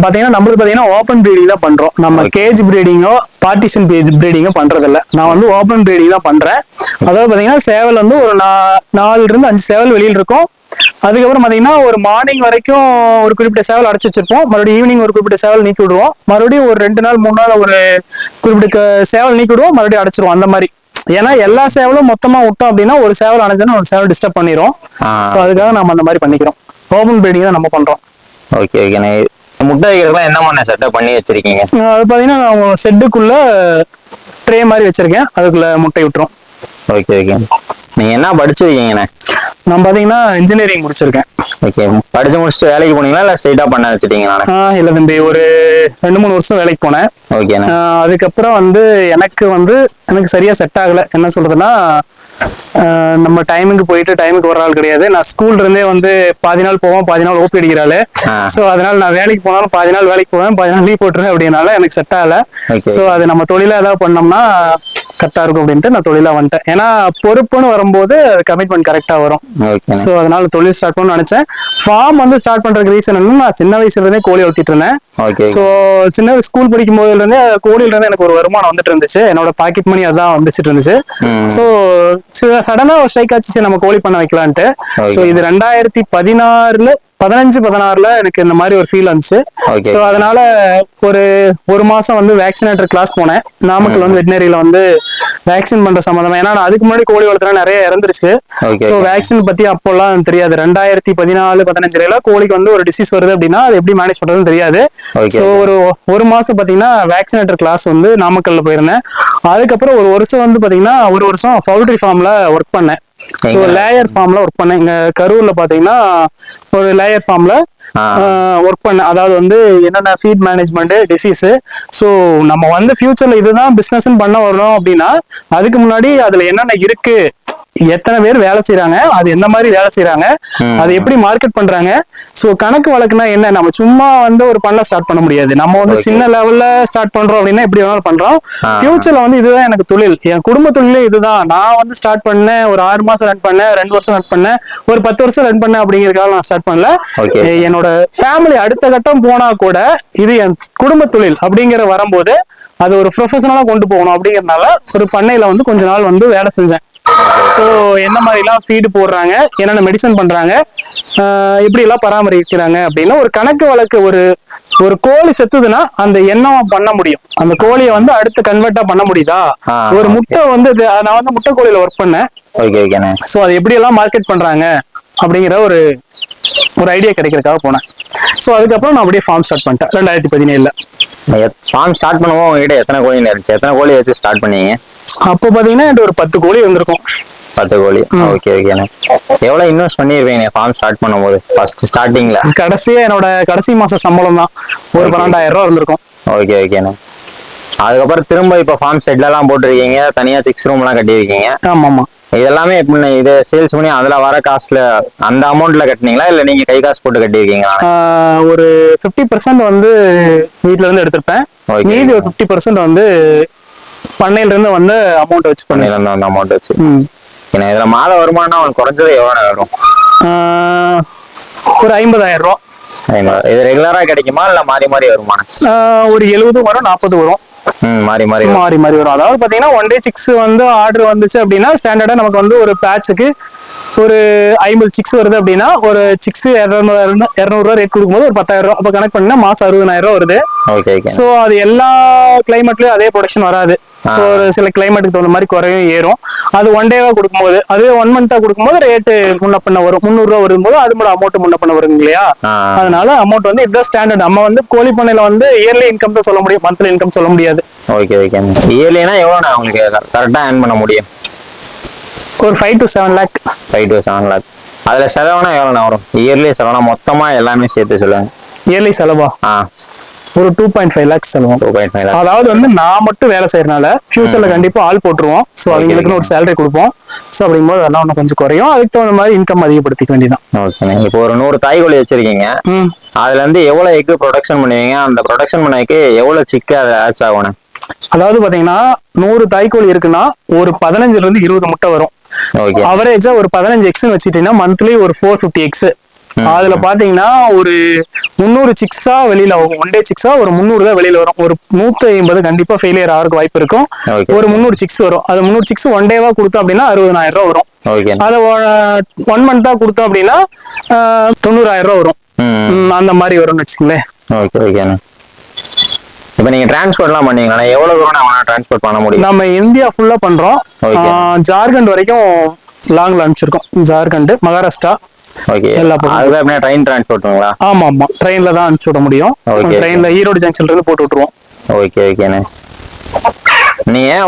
பாத்தீங்கன்னா நம்மளுக்கு பாத்தீங்கன்னா ஓப்பன் ப்ரீடிங் தான் பண்றோம். நம்ம கேஜ் ப்ரீடிங்கோ பார்ட்டிஷன் ப்ரீடிங்கோ பண்றது இல்ல நான் வந்து ஓப்பன் ப்ரீடிங் தான் பண்றேன். அதாவது பாத்தீங்கன்னா சேவல் வந்து ஒரு நாலுல இருந்து அஞ்சு சேவல் வெளியில இருக்கும். அதுக்கப்புறம் பாத்தீங்கன்னா ஒரு மார்னிங் வரைக்கும் ஒரு குறிப்பிட்ட சேவல் அடைச்சு வச்சிருப்போம். மறுபடியும் ஈவினிங் ஒரு குறிப்பிட்ட சேவல் நீக்கி விடுவோம். மறுபடியும் ஒரு ரெண்டு நாள் மூணு நாள் ஒரு குறிப்பிட்ட சேவல் நீக்கி விடுவோம். மறுபடியும் அடைச்சிருவோம். அந்த மாதிரி. ஏன்னா எல்லா சேவலும் மொத்தமா விட்டோம் அப்படின்னா ஒரு சேவல் அணைச்சுன்னா ஒரு சேவல் டிஸ்டர்ப் பண்ணிரும். சோ அதுக்காக நம்ம அந்த மாதிரி பண்ணிக்கிறோம். ஓப்பன் ப்ரீடிங் தான் நம்ம பண்றோம். ஓகே ஓகேண்ணே முட்டை வைக்கிறதுலாம் என்ன மாதிரி செட்டப் பண்ணி வச்சிருக்கீங்க? அது பாத்தீங்கன்னா செட்டுக்குள்ள ட்ரே மாதிரி வச்சிருக்கேன். அதுக்குள்ள முட்டை விட்டுரும். ஓகே ஓகே நீங்க என்ன படிச்சிருக்கீங்கண்ணே நான் பாத்தீங்கன்னா இன்ஜினியரிங் முடிச்சிருக்கேன். ஓகே படிச்சு முடிச்சுட்டு வேலைக்கு போனீங்களா? இல்ல ஸ்ட்ரைட்டா பண்ண வச்சுட்டீங்களா? இல்ல தம்பி. ஒரு ரெண்டு மூணு வருஷம் வேலைக்கு போனேன். ஆஹ் அதுக்கப்புறம் வந்து எனக்கு வந்து எனக்கு சரியா செட் ஆகல. என்ன சொல்றதுன்னா நம்ம டைமுக்கு போயிட்டு டைமுக்கு வர ஆள் கிடையாது. நான் ஸ்கூல்ல இருந்தே வந்து பாதி நாள் போவேன் பாதி நாள் ஓப்பி அடிக்கிறாள். சோ அதனால நான் வேலைக்கு போனாலும் பாதி நாள் வேலைக்கு போவேன் பாதி நாள் லீவ் போட்டுருவேன் அப்படினால எனக்கு செட் ஆகல. சோ அது நம்ம தொழிலா ஏதாவது பண்ணோம்னா கரெக்டா இருக்கும் அப்படின்ட்டு நான் தொழிலா வந்துட்டேன். ஏன்னா பொறுப்புன்னு வரும்போது கமிட்மெண்ட் கரெக்டா வரும். சோ அதனால தொழில் ஸ்டார்ட் பண்ணணும்னு நினைச்சேன். ஃபார்ம் வந்து ஸ்டார்ட் பண்றதுக்கு ரீசன் என்னன்னா நான் சின்ன வயசுல இருந்தே கோழி வளர்த்திட்டு இருந்தேன். சோ சின்ன ஸ்கூல் படிக்கும் போதுல இருந்தே கோழில இருந்து எனக்கு ஒரு வருமானம் வந்துட்டு இருந்துச்சு. என்னோட பாக்கெட் மணி அதான் வந்துட்டு இருந்துச்சு. ம். சோ சடனா ஒரு ஸ்ட்ரைக் ஆச்சு. நம்ம கோழி பண்ண வைக்கலான்ட்டு. சோ இது ரெண்டாயிரத்தி பதினாறுல பதினஞ்சு பதினாறுல எனக்கு இந்த மாதிரி ஒரு ஃபீல் வந்துச்சு. சோ அதனால ஒரு ஒரு மாசம் வந்து வேக்சினேட்டர் கிளாஸ் போனேன். நாமக்கல் வந்து வெட்டினரியில வந்து வேக்சின் பண்ற சம்மந்தமா ஏன்னா அதுக்கு முன்னாடி கோழி வளர்த்துறேன் நிறைய இறந்துருச்சு. Okay. வேக்சின் பத்தி அப்போல்லாம் தெரியாது. ரெண்டாயிரத்தி பதினாலு பதினஞ்சுல கோழிக்கு வந்து ஒரு டிசீஸ் வருது அப்படின்னா அது எப்படி மேனேஜ் பண்றதுன்னு தெரியாது. சோ ஒரு ஒரு மாசம் பாத்தீங்கன்னா வேக்சினேட்டர் கிளாஸ் வந்து நாமக்கல்ல போயிருந்தேன். அதுக்கப்புறம் ஒரு வருஷம் வந்து பாத்தீங்கன்னா ஒரு வருஷம் பவுல்ட்ரி ஃபார்ம்ல ஒர்க் பண்ணேன். ஸோ? லேயர் ஃபார்ம்ல ஒர்க் பண்ணேன் இங்க கரூர்ல பாத்தீங்கன்னா ஒரு லேயர் ஃபார்ம்ல. ஒர்க் பண்ணேன் அதாவது வந்து என்னென்ன ஃபீட் மேனேஜ்மெண்ட் டிசீஸ் ஸோ நம்ம வந்து ஃபியூச்சர்ல இதுதான் பிசினஸ் பண்ண வரணும் அப்படின்னா அதுக்கு முன்னாடி அதுல என்னென்ன இருக்கு எத்தனை பேர் வேலை செய்றாங்க அது எந்த மாதிரி வேலை செய்றாங்க ம். அது எப்படி மார்க்கெட் பண்றாங்க. சோ கணக்கு வழக்குனா என்ன? நம்ம சும்மா வந்து ஒரு பண்ண ஸ்டார்ட் பண்ண முடியாது. நம்ம வந்து. சின்ன லெவல்ல ஸ்டார்ட் பண்றோம் அப்படின்னா எப்படி வேணாலும் பண்றோம். ஃபியூச்சர்ல வந்து இதுதான் எனக்கு தொழில். என் குடும்ப தொழிலே இதுதான். நான் வந்து ஸ்டார்ட் பண்ணேன் ஒரு ஆறு மாசம் ரன் பண்ணேன் ரெண்டு வருஷம் ரன் பண்ணேன் ஒரு பத்து வருஷம் ரன் பண்ணேன் அப்படிங்கறதுக்காக நான் ஸ்டார்ட் பண்ணல. என்னோட ஃபேமிலி அடுத்த கட்டம் போனா கூட இது என் குடும்ப தொழில் அப்படிங்கிற வரும்போது அது ஒரு ப்ரொஃபஷனலா கொண்டு போகணும் அப்படிங்கறதுனால ஒரு பண்ணையில வந்து கொஞ்ச நாள் வந்து வேலை செஞ்சேன். ஸோ என்ன மாதிரிலாம் ஃபீடு போடுறாங்க? என்னென்ன மெடிசன் எப்படி எல்லாம் பராமரிக்கிறாங்க அப்படின்னு ஒரு கணக்கு வழக்கு ஒரு ஒரு கோழி செத்துதுன்னா அந்த எண்ணம் பண்ண முடியும். அந்த கோழியை வந்து அடுத்து கன்வெர்ட்டா பண்ண முடியுதா? ஒரு. முட்டை வந்து நான் வந்து முட்டை கோழியில ஒர்க் பண்ணேன். ஸோ அது எப்படி எல்லாம் மார்க்கெட் பண்றாங்க அப்படிங்கிற ஒரு ஒரு ஐடியா கிடைக்கிறதுக்காக போனேன். ஸோ அதுக்கப்புறம் நான் அப்படியே ஃபார்ம் ஸ்டார்ட் பண்ணிட்டேன் ரெண்டாயிரத்தி பதினேழுல. ஃபார்ம் ஸ்டார்ட் பண்ணுவோம் உங்ககிட்ட எத்தனை கோழி இருந்துச்சு? எத்தனை கோழி வச்சு ஸ்டார்ட் பண்ணீங்க? அப்போ பாத்தீங்கன்னா என்கிட்ட ஒரு பத்து கோழி வந்திருக்கும் பத்து கோழி? ஓகே ஓகேண்ணே எவ்வளவு இன்வெஸ்ட் பண்ணிருப்பீங்க ஃபார்ம் ஸ்டார்ட் பண்ணும்போது? ஃபர்ஸ்ட் ஸ்டார்டிங்ல கடைசியா என்னோட கடைசி மாச சம்பளம் தான் ஒரு. பன்னெண்டாயிரம் ரூபா இருந்திருக்கும். ஓகே ஓகேண்ணே அதுக்கப்புறம் திரும்ப இப்போ ஃபார்ம் செட்லாம் போட்டிருக்கீங்க. தனியா சிக்ஸ் ரூம்லாம் கட்டியிருக்கீங்க. ஆமா ஆமா இதெல்லாமே இது சேல்ஸ் பண்ணி அதுல வர காசுல அந்த அமௌண்ட்ல கட்டினீங்களா இல்ல நீங்க கை காசு போட்டு கட்டியிருக்கீங்களா ஒரு ஃபிஃப்டி பர்சன்ட் வந்து வீட்ல இருந்து எடுத்திருப்பேன். மீதி ஒரு ஃபிஃப்டி பர்சன்ட் வந்து பண்ணையில இருந்து வந்து அமௌண்ட் வச்சு பண்ணேன் பண்ணிருந்தோம் அந்த அமௌண்ட் வச்சு. ஏன்னா இதுல மாத வருமானம் அவனுக்கு குறைஞ்சது எவ்வளவு வரும் ஒரு ஐம்பதாயிரம் ரூபா. இது ரெகுலரா கிடைக்குமா? இல்ல மாறி மாறி ஆஹ் ஒரு எழுபது வரும் நாற்பது வரும். மாறி மாறி வரும். மாறி மாறி வரும். அதாவது பாத்தீங்கன்னா ஒன் டே சிக்ஸ் வந்து ஆர்டர் வந்துச்சு அப்படின்னா ஸ்டாண்டர்டா நமக்கு வந்து ஒரு பேட்சுக்கு ஒரு ஐம்பது சிக்ஸ் வருது அப்படின்னா ஒரு சிக்ஸ் இரநூறு இரநூறுவா ரேட் கொடுக்கும்போது ஒரு பத்தாயிரம் ரூபா. அப்போ கணக்கு பண்ணா மாசம் அறுபதாயிரம் ரூபா வருது. ஓகே ஓகே சோ அது எல்லா கிளைமேட்லயும் அதே ப்ரொடக்ஷன் வராது. சோ ஒரு சில கிளைமேட்டுக்கு தகுந்த மாதிரி குறையும் ஏறும். அது ஒன் டேவா கொடுக்கும்போது அது ஒன் மந்தா கொடுக்கும்போது ரேட்டு முன்ன பண்ண வரும். முந்நூறு ரூபா வரும்போது அது கூட அமௌண்ட் முன்ன பண்ண வரும் இல்லையா. அதனால அமௌண்ட் வந்து இதுதான் ஸ்டாண்டர்ட் நம்ம வந்து கோழி பண்ணையில வந்து இயர்லி இன்கம் தான் சொல்ல முடியும். மந்த்லி இன்கம் சொல்ல முடியாது. ஓகே ஓகே இயர்லினா எவ்வளோ உங்களுக்கு கரெக்டாக ஏர்ன் பண்ண முடியும்? ஒரு five to seven lakh five to seven lakh அதுல செலவுனா எவ்வளோண்ணா வரும்? இயர்லி செலவுனா மொத்தமா எல்லாமே சேர்த்து சொல்லுங்க. இயர்லி செலவா? ஆ. ஒரு டூ பாயிண்ட் ஃபைவ் லேக்ஸ் செலவும் டூ பாயிண்ட் ஃபைவ் லேக் அதாவது வந்து நான் மட்டும் வேலை செய்யறனால ஃபியூச்சர்ல கண்டிப்பா ஆள் போட்டுருவோம். ஸோ அவங்களுக்குன்னு ஒரு சேலரி கொடுப்போம். ஸோ அப்படிங்கும்போது அதெல்லாம் இன்னும் கொஞ்சம் குறையும். அதுக்கு தகுந்த மாதிரி இன்கம் அதிகப்படுத்திக்க வேண்டியதான் ஓகேண்ணே இப்போ ஒரு நூறு தாய்கோழி வச்சிருக்கீங்க. ம். அதுல இருந்து எவ்வளவு எக்கு ப்ரொடக்ஷன் பண்ணுவீங்க? அந்த ப்ரொடக்ஷன் பண்ணக்கு எவ்வளவு சிக்கு அதை ஆச் ஆகணும் அதாவது பாத்தீங்கன்னா நூறு தாய்க்கோழி இருக்குன்னா ஒரு பதினஞ்சுல இருந்து இருபது முட்டை வரும். ஓகே அவரேஜா ஒரு பதினஞ்சு எக்ஸ் வச்சுட்டீங்கன்னா மந்த்லி ஒரு ஃபோர் ஃபிஃப்டி எக்ஸ் அதுல பாத்தீங்கன்னா ஒரு முந்நூறு சிக்ஸா வெளியில ஆகும் ஒன் டே சிக்ஸா ஒரு முந்நூறு தான் வெளியில வரும். ஒரு நூத்தி ஐம்பது கண்டிப்பா ஃபெயிலியர் ஆகிறதுக்கு வாய்ப்பு இருக்கும். ஒரு முந்நூறு சிக்ஸ் வரும். அது முந்நூறு சிக்ஸ் ஒன் டேவா கொடுத்தோம் அப்படின்னா அறுபதாயிரம் ரூபா வரும். அதை ஒன் மந்தா கொடுத்தோம் அப்படின்னா தொண்ணூறாயிரம் ரூபா வரும். அந்த மாதிரி வரும்னு வச்சுக்கங்களேன். இப்போ நீங்க டிரான்ஸ்போர்ட்லாம் பண்ணீங்களா எவ்வளவு தூரம் நான் டிரான்ஸ்போர்ட் பண்ண முடியும்? நம்ம இந்தியா ஃபுல்லா பண்றோம். ஜார்க்கண்ட் வரைக்கும் லாங்ல அனுப்பிச்சிருக்கோம். ஜார்க்கண்ட் மகாராஷ்டிரா ஓகே எல்லா ட்ரெயின் டிரான்ஸ்போர்ட்டுங்களா ஆமா ஆமா. ட்ரெயின்ல தான் அனுப்பிச்சு விட முடியும். ட்ரெயின்ல ஈரோடு ஜங்ஷன்ல இருந்து போட்டு விட்டுருவோம். ஓகே ஓகேண்ணே நீங்க ஏன்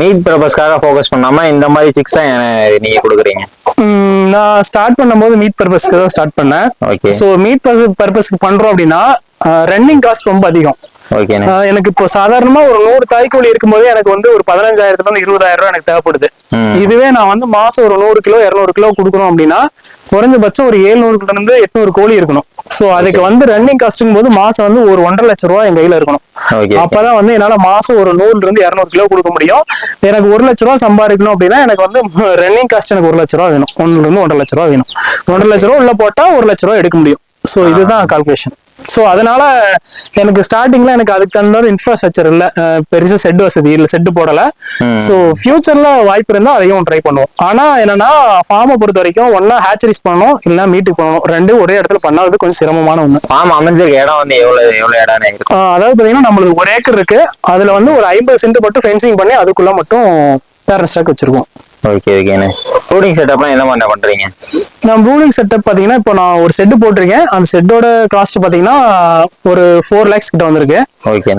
மீட் பர்பஸ்க்காக ஃபோக்கஸ் பண்ணாம இந்த மாதிரி சிக்ஸா நீங்க கொடுக்குறீங்க? நான் ஸ்டார்ட் பண்ணும்போது மீட் பர்பஸ்க்கு தான் ஸ்டார்ட் பண்ணேன். ஓகே ஸோ மீட் பர்பஸ்க்கு பண்றோம் அப்படின்னா ரன்னிங் காஸ்ட் ரொம்ப அதிகம். எனக்கு இப்போ சாதாரணமா ஒரு நூறு தாய்க்கோழி இருக்கும்போது எனக்கு வந்து ஒரு பதினஞ்சாயிரத்துல இருந்து இருபதாயிரம் ரூபாய் எனக்கு தேவைப்படுது. இதுவே நான் வந்து மாசம் ஒரு நூறு கிலோ இருநூறு கிலோ கொடுக்குறோம் அப்படின்னா குறைஞ்சபட்சம் ஒரு ஏழ்நூறுல இருந்து எட்நூறு கோழி இருக்கணும். சோ அதுக்கு வந்து ரன்னிங் காஸ்ட்டுங்க போது மாசம் வந்து ஒரு ஒன்றரை லட்சம் ரூபாய் என் கையில இருக்கணும். அப்பதான் வந்து என்னால மாசம் ஒரு நூறுல இருந்து இருநூறு கிலோ கொடுக்க முடியும். எனக்கு ஒரு லட்ச ரூபா சம்பாதிக்கணும் அப்படின்னா எனக்கு வந்து ரன்னிங் காஸ்ட் எனக்கு ஒரு லட்ச ரூபா வேணும். ஒண்ணுல இருந்து ஒன்றரை லட்ச ரூபா வேணும். ஒன்றரை லட்ச ரூபா உள்ள போட்டா ஒரு லட்ச ரூபா எடுக்க முடியும். சோ இதுதான் கால்குலேஷன் சோ அதனால எனக்கு ஸ்டார்டிங்ல எனக்கு அதுக்கு தகுந்த இன்ஃப்ராஸ்ட்ரக்சர் இல்ல. பெருசா செட் வசதி இல்ல செட் போடல. சோ ஃபியூச்சர்ல வாய்ப்பு இருந்தா அதையும் ட்ரை பண்ணுவோம். ஆனா என்னன்னா ஃபார்மை பொறுத்த வரைக்கும் ஒன்னா ஹேச்சரிஸ் பண்ணணும் இல்ல மீட்டுக்கு பண்ணணும் ரெண்டும் ஒரே இடத்துல பண்ணாதது கொஞ்சம் சிரமமான ஒண்ணு. ஃபார்ம் அமைஞ்சிருக்க இடம் வந்து எவ்வளவு எவ்வளவு ஆஹ் அதாவது பாத்தீங்கன்னா நம்மளுக்கு ஒரு ஏக்கர் இருக்கு. அதுல வந்து ஒரு ஐம்பது சென்ட் மட்டும் ஃபென்சிங் பண்ணி அதுக்குள்ள மட்டும் பேரண்ட் ஸ்டாக் வச்சிருக்கோம். ஓகே ஓகேண்ணே ப்ரூடிங் செட்டப்லாம் எந்த மாதிரி பண்றீங்க? நான் ப்ரூடிங் செட்டப் பாத்தீங்கன்னா இப்போ நான் ஒரு செட்டு போட்டிருக்கேன். அந்த செட்டோட காஸ்ட் பாத்தீங்கன்னா ஒரு ஃபோர் லேக்ஸ் கிட்ட வந்திருக்கு.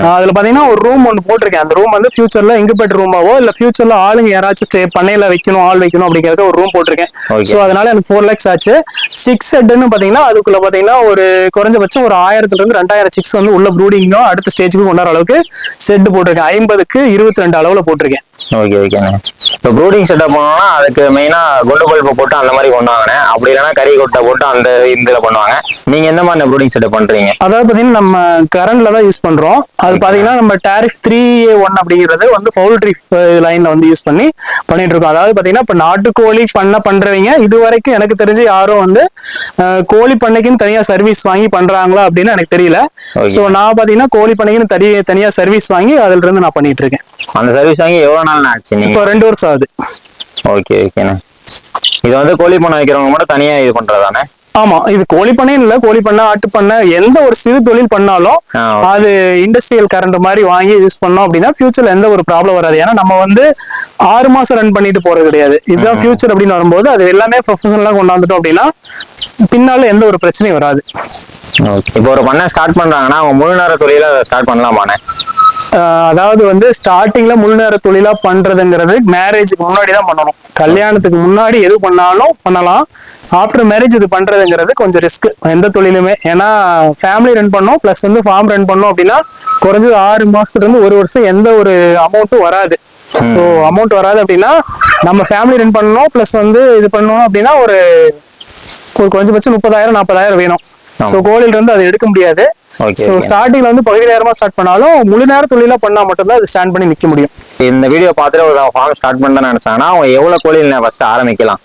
ஆஹ் அதுல பாத்தீங்கன்னா ஒரு ரூம் ஒன்று போட்டிருக்கேன். அந்த ரூம் வந்து ஃபியூச்சர்ல இங்குபெட் ரூமாவோ இல்ல ஃபியூச்சர்ல ஆளுங்க யாராச்சும் ஸ்டே பண்ணையில வைக்கணும் ஆள் வைக்கணும் அப்படிங்கறத ஒரு ரூம் போட்டிருக்கேன். ஸோ அதனால எனக்கு ஃபோர் லேக்ஸ் ஆச்சு. சிக்ஸ் செட்னு பாத்தீங்கன்னா அதுக்குள்ள பாத்தீங்கன்னா ஒரு குறைஞ்சபட்சம் ஒரு ஆயிரத்துல இருந்து ரெண்டாயிரம் சிக்ஸ் வந்து உள்ள ப்ரூடிங்கும் அடுத்த ஸ்டேஜுக்கு கொண்டாடுற அளவுக்கு செட் போட்டிருக்கேன். ஐம்பதுக்கு இருபத்தி ரெண்டு அளவுல போட்டிருக்கேன். ஓகே ஓகேண்ணே இப்போ ப்ரூடிங் செட்டப் பண்ணோம்னா அதுக்கு மெயினா குண்டு பல்பை போட்டு அந்த மாதிரி கொண்டு வாங்கினே அப்படி இல்லைன்னா கறி கொட்டை போட்டு அந்த இதுல பண்ணுவாங்க. நீங்க எந்த மாதிரி ப்ரூடிங் செட்டப் பண்றீங்க? அதாவது பாத்தீங்கன்னா நம்ம கரண்ட்ல தான் யூஸ் பண்றோம். அது பாத்தீங்கன்னா நம்ம டாரிஃப் த்ரீ ஏ ஒன் அப்படிங்கிறது வந்து பவுல்ட்ரி லைன்ல வந்து யூஸ் பண்ணி பண்ணிட்டு இருக்கோம். அதாவது பாத்தீங்கன்னா இப்ப நாட்டுக்கோழி பண்ண பண்றவங்க இது வரைக்கும் எனக்கு தெரிஞ்சு யாரும் வந்து அஹ், கோழி பண்ணைக்குன்னு தனியா சர்வீஸ் வாங்கி பண்றாங்களா அப்படின்னு எனக்கு தெரியல. சோ நான் பாத்தீங்கன்னா கோழி பண்ணைக்குன்னு தனி தனியா சர்வீஸ் வாங்கி அதுல இருந்து நான் பண்ணிட்டு இருக்கேன். அந்த சர்வீஸ் வாங்கி எவ்வளவு நாள் ஆச்சு இப்போ ரெண்டு வருஷம் ஆகுது. ஓகே ஓகேண்ணே. இது வந்து கோழி பண்ண வைக்கிறவங்க மட்டும் தனியா இது பண்றதானே? ஆமா இது கோழி பண்ணைன்னு இல்ல கோழி பண்ணை ஆட்டு பண்ணை எந்த ஒரு சிறு தொழில் பண்ணாலும். அது இண்டஸ்ட்ரியல் கரண்ட் மாதிரி வாங்கி யூஸ் பண்ணோம் அப்படின்னா ஃபியூச்சர்ல எந்த ஒரு ப்ராப்ளம் வராது. ஏன்னா நம்ம வந்து ஆறு மாசம் ரன் பண்ணிட்டு போறது கிடையாது. இதுதான் ஃபியூச்சர் அப்படின்னு வரும்போது அது எல்லாமே ப்ரொஃபஷனலா கொண்டாந்துட்டோம் அப்படின்னா பின்னால எந்த ஒரு பிரச்சனையும் வராது. இப்போ ஒரு பண்ணை ஸ்டார்ட் பண்றாங்கன்னா அவங்க முழு நேர தொழில ஸ்டார்ட் பண்ணலாமாண்ணே? அதாவது வந்து ஸ்டார்டிங்ல முழு நேர தொழிலா பண்றதுங்கிறது மேரேஜுக்கு முன்னாடி தான் பண்ணணும். கல்யாணத்துக்கு முன்னாடி எது பண்ணாலும் பண்ணலாம். ஆஃப்டர் மேரேஜ் இது பண்றதுங்கிறது கொஞ்சம் ரிஸ்க் எந்த தொழிலுமே. ஏன்னா ஃபேமிலி ரன் பண்ணோம் ப்ளஸ் வந்து ஃபார்ம் ரன் பண்ணோம் அப்படின்னா குறைஞ்சது ஆறு மாசத்துல இருந்து ஒரு வருஷம் எந்த ஒரு அமௌண்ட்டும் வராது. ஸோ அமௌண்ட் வராது அப்படின்னா நம்ம ஃபேமிலி ரன் பண்ணணும் ப்ளஸ் வந்து இது பண்ணணும் அப்படின்னா ஒரு ஒரு குறைஞ்சபட்சம் முப்பதாயிரம் நாற்பதாயிரம் வேணும். ஸோ கோழில இருந்து அதை எடுக்க முடியாது. ஸோ. ஸ்டார்டிங்ல வந்து பகுதி நேரமா ஸ்டார்ட் பண்ணாலும் முழு நேர தொழிலா பண்ணா மட்டும்தான் அது ஸ்டாண்ட் பண்ணி நிக்க முடியும். இந்த வீடியோ பார்த்துட்டு ஒரு ஃபார்ம் ஸ்டார்ட் பண்ண நினைச்சாங்கன்னா அவங்க எவ்வளவு கோழியில் ஃபர்ஸ்ட் ஆரம்பிக்கலாம்.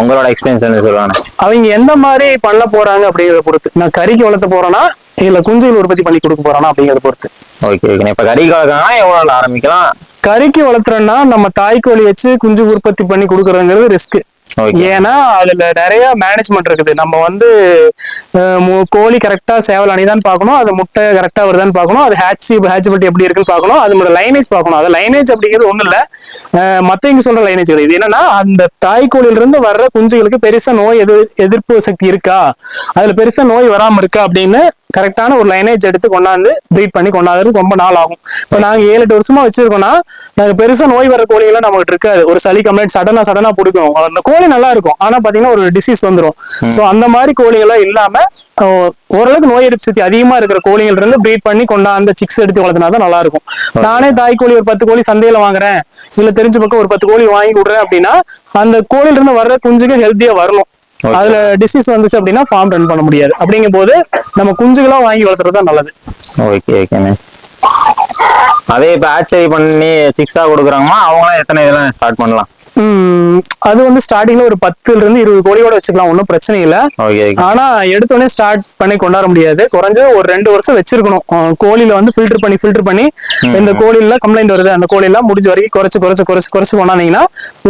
உங்களோட எக்ஸ்பீரியன்ஸ் என்ன சொல்லுவாங்க? அவங்க எந்த மாதிரி பண்ண போறாங்க அப்படிங்கறத பொறுத்து. நான் கறிக்கு வளர்த்த போறேன்னா இல்ல குஞ்சுகள் உற்பத்தி பண்ணி கொடுக்க போறானா அப்படிங்கறத பொறுத்து. ஓகே ஓகே இப்போ கறி கலக்கணும்னா எவ்வளோ நாள் ஆரம்பிக்கலாம்? கறிக்கு வளர்த்துறோம்னா நம்ம தாய்க்கோழி வச்சு குஞ்சு உற்பத்தி பண்ணி கொடுக்கறதுங்கிறது ரிஸ்க் ஏன்னா அதுல நிறைய மேனேஜ்மெண்ட் இருக்குது. நம்ம வந்து கோழி கரெக்டா சேவல் அணிதான் பார்க்கணும். அது முட்டை கரெக்டா வருதான்னு பார்க்கணும். அது ஹேட்சி ஹேச்சபிலிட்டி எப்படி இருக்குன்னு பார்க்கணும். அதோட லைனேஜ் பார்க்கணும். அது லைனேஜ் அப்படிங்கிறது ஒண்ணும் இல்ல. மத்தவங்க சொல்ற லைனேஜ் கிடையாது இது என்னன்னா அந்த தாய்க்கோழில இருந்து வர்ற குஞ்சுகளுக்கு பெருசா நோய் எதிர்ப்பு சக்தி இருக்கா? அதுல பெருசா நோய் வராம இருக்கா அப்படின்னு கரெக்டான ஒரு லைனேஜ் எடுத்து கொண்டாந்து ப்ரீட் பண்ணி கொண்டாடுறதுக்கு ரொம்ப நாள் ஆகும். இப்போ நாங்க ஏழு எட்டு வருஷமா வச்சிருக்கோம்னா நாங்க பெருசா நோய் வர கோழிகள்லாம் நம்மகிட்ட இருக்காது. ஒரு சளி கம்ப்ளைண்ட் சடனா சடனா பிடிக்கும். அந்த கோழி நல்லா இருக்கும். ஆனா பாத்தீங்கன்னா ஒரு டிசீஸ் வந்துரும். சோ அந்த மாதிரி கோழிகள்லாம் இல்லாம அஹ், ஓரளவுக்கு நோய் எதிர்ப்பு சக்தி அதிகமா இருக்கிற கோழிகள் இருந்து ப்ரீட் பண்ணி கொண்டாந்து சிக்ஸ் எடுத்து வளர்த்தினா தான் நல்லா இருக்கும் நானே தாய் கோழி ஒரு பத்து கோழி சந்தையில வாங்குறேன். இல்ல தெரிஞ்ச பக்கம் ஒரு பத்து கோழி வாங்கி விடுறேன் அப்படின்னா அந்த கோழில இருந்து வர்ற குஞ்சுக்கு ஹெல்த்தியா வரணும். அதுல டிசீஸ் வந்துச்சு அப்படின்னா ஃபார்ம் ரன் பண்ண முடியாது. அப்படிங்கும் போது நம்ம குஞ்சுகளா வாங்கி வளர்த்துறது தான் நல்லது. ஓகே ஓகேண்ணே அதே இப்போ ஆச்சரி பண்ணி சிக்ஸா கொடுக்குறாங்கன்னா அவங்களாம் எத்தனை இதெல்லாம் ஸ்டார்ட் பண்ணலாம்? அது வந்து ஸ்டார்டிங்ல ஒரு பத்துல இருந்து இருபது கோழியோட வச்சுக்கலாம் ஒன்றும் பிரச்சனை இல்ல. ஆனா எடுத்தோடனே ஸ்டார்ட் பண்ணி கொண்டாட முடியாது. குறைஞ்சது ஒரு ரெண்டு வருஷம் வச்சிருக்கணும். கோழில வந்து ஃபில்டர் பண்ணி ஃபில்டர் பண்ணி இந்த கோழில கம்ப்ளைண்ட் வருது. அந்த கோழி எல்லாம் முடிஞ்ச வரைக்கும் குறைச்சு குறைச்சு குறைச்சு குறைச்சு கொண்டாந்தீங்கன்னா